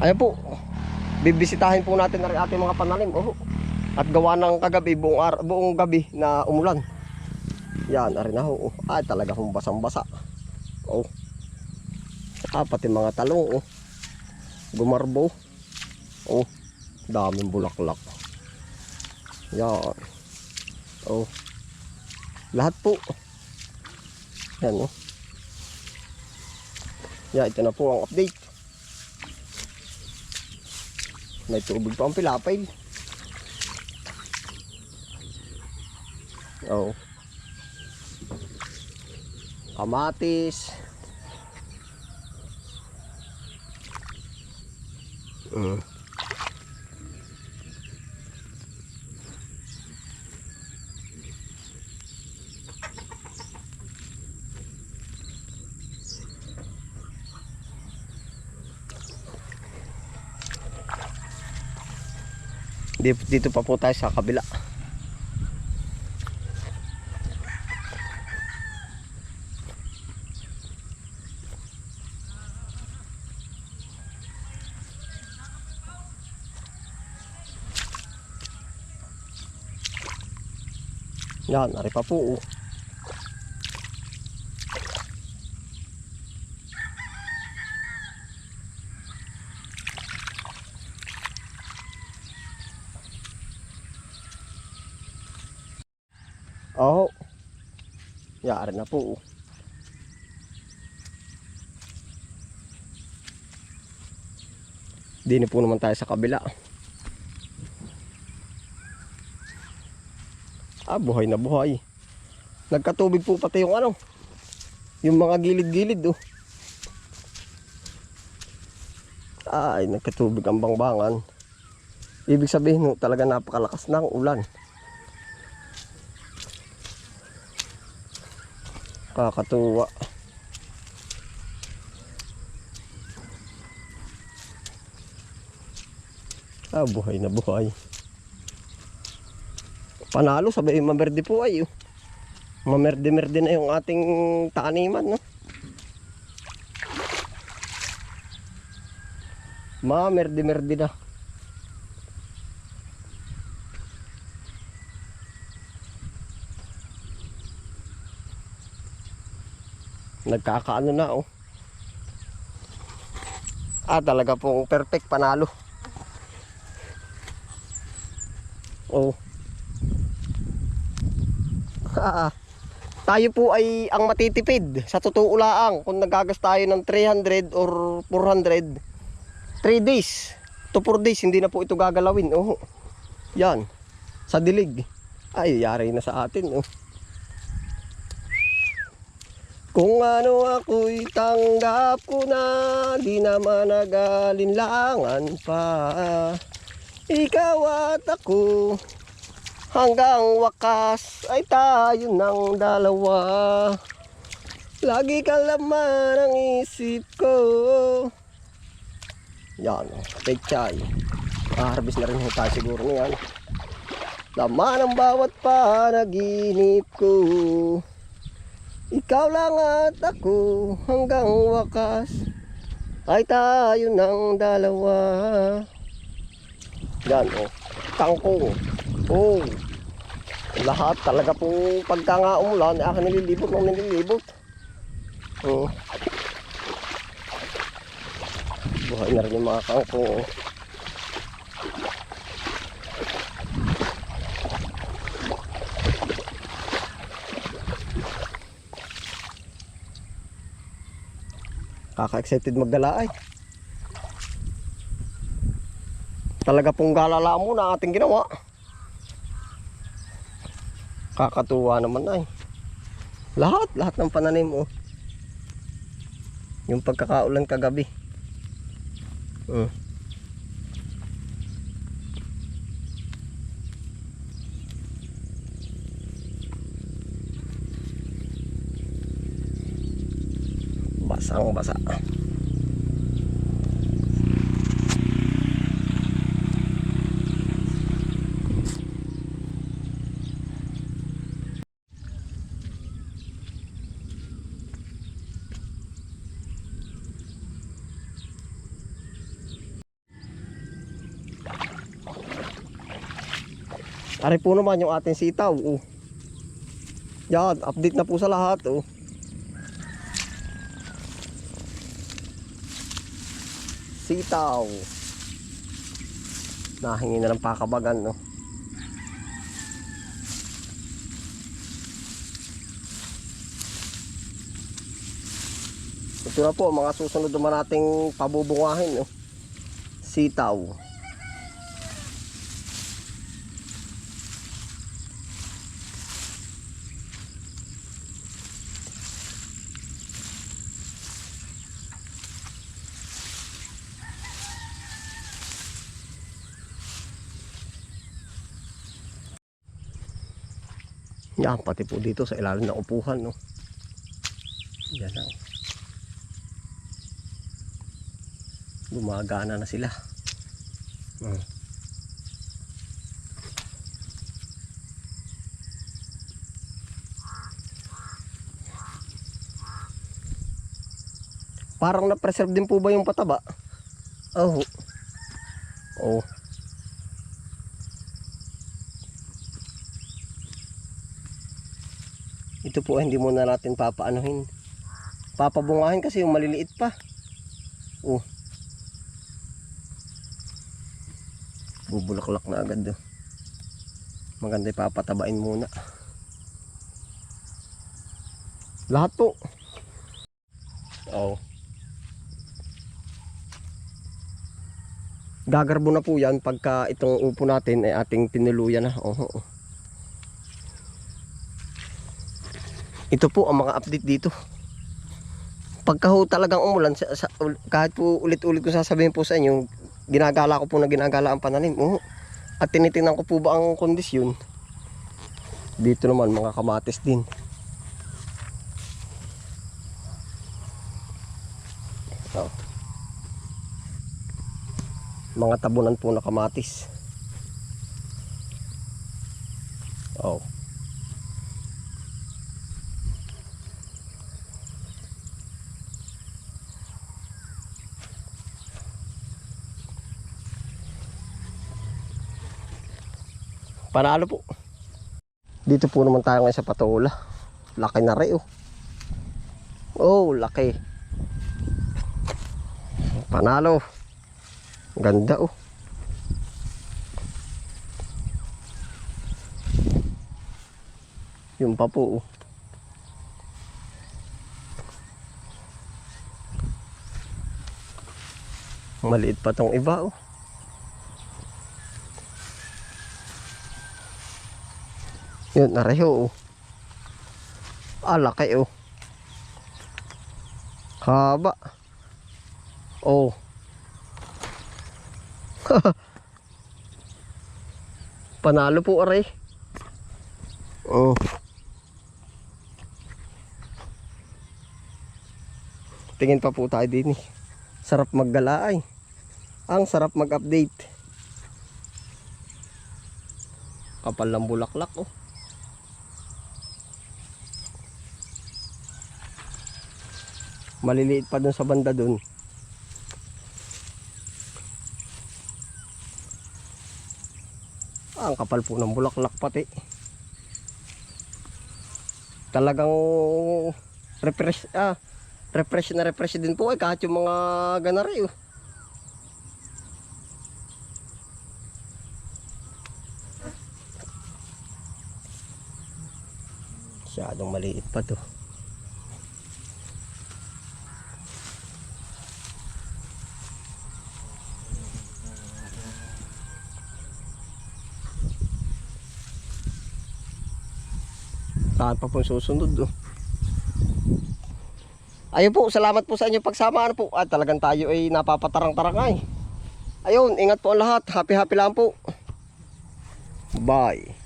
Ayan po. Bibisitahin po natin ang ating mga pananim. Oh. At gawa ng kagabi, buong, buong gabi na umulan. Yan, arin na ho. Oh. Ay, talaga hong basang-basa. Oh. Ah, pati mga talong. Oh. Gumarbo. Oh. Daming bulaklak. Yan. Oh. Lahat po. Yan, oh. Yan, ito na po ang update. May tubig pa ang pilapay. Oh. Kamatis. Mm. Dito, pa po tayo sa kabila. Yan, ari pa po. oh. Yari na po. oh. Di na po naman tayo sa kabila. Ah, buhay na buhay. Nagkatubig po pati yung ano. Yung mga gilid-gilid oh. Ay, nagkatubig ang bangbangan. Ibig sabihin, no, talaga napakalakas ng ulan. Kakatuwa. Ah, buhay na buhay. Panalo, sabi yung mamerde po ay. oh. Mamerde-merde na yung ating taniman, no? Mamerde-merde na. Nagkakaano na, oh. Ah, talaga pong perfect panalo. Oh. Ah, tayo po ay ang matitipid sa totoo laang kung nagagas tayo ng 300 or 400 3 days to 4 days hindi na po ito gagalawin oh yan sa dilig ay yari na sa atin oh kung ano ako'y tanggap ko na di naman nagalinlangan pa. Ikaw at ako Hanggang wakas ay tayo ng dalawa. Lagi ka laman ang isip ko. Yan, take chay Harvest na rin tayo siguro niyan. Laman ang bawat panaginip ko Ikaw lang at ako hanggang wakas Ay tayo ng dalawa Yan, oh. Kangkong. Oh. Lahat talaga po pagka nga umulan, ay akin nililibot ng nililibot. Oh. Buhay na rin yung mga kangkong. oh. Kaka-excited magdala ay. Talaga pong galala mo na ating ginawa. Kakatuwa naman ay. Lahat, lahat ng pananim oh. Yung pagkakaulan kagabi. Hmm. Basa ako basa. Ari po naman yung ating sitaw. Oh. Yan, update na po sa lahat. Oh. Sitaw. Nahingi na ng pakabagan, no? Ito na po, mga susunod naman nating pabubungahin, no? Sitaw. Yan, pati po dito sa ilalim ng upuhan, no? Yan lang. Gumagana na sila. Hmm. Parang na-preserve din po ba yung pataba? Oh. Oh. Ito po hindi muna natin papaanuhin. Papabungahin kasi yung maliliit pa. Oh. Bubulaklak na agad do. Maganda ipapatabain muna. Lahat po. Oh. Gagarbo na po yan pagka itong upo natin ay ating tinuluyan na. Oh, oh. Ito po ang mga update dito. Pagka ho talagang umulan, sa, sa, kahit po ulit-ulit ko sasabihin po sa inyo, ginagala ko po na ginagala ang pananim. Oo. At tinitingnan ko po ba ang kondisyon. Dito naman mga kamatis din. Oh. Mga tabunan po na kamatis. Oh. Panalo po. Dito po naman tayo ngayon sa patola. Laki na rin oh. Oh, laki. Panalo. Ganda oh. Yung pa po oh. Maliit pa tong iba oh. Yun, nareho oh. Ah, laki oh. Haba. Oh. Panalo po aray. Oh. Tingin pa po tayo din eh. Sarap maggala ay. Ang sarap mag-update. Kapal ng bulaklak oh. Maliliit pa dun sa banda dun. Ah, ang kapal po ng bulaklak pati. Talagang refresh ah refresh na refresh din po ay kahit yung mga ganari oh. Masyadong maliit pa to. Saan pa po susunod oh. Ayun po, salamat po sa inyong pagsama ano po. At talagang tayo ay napapatarang-tarang ay. Ayun, ingat po ang lahat. Happy happy lang po. Bye.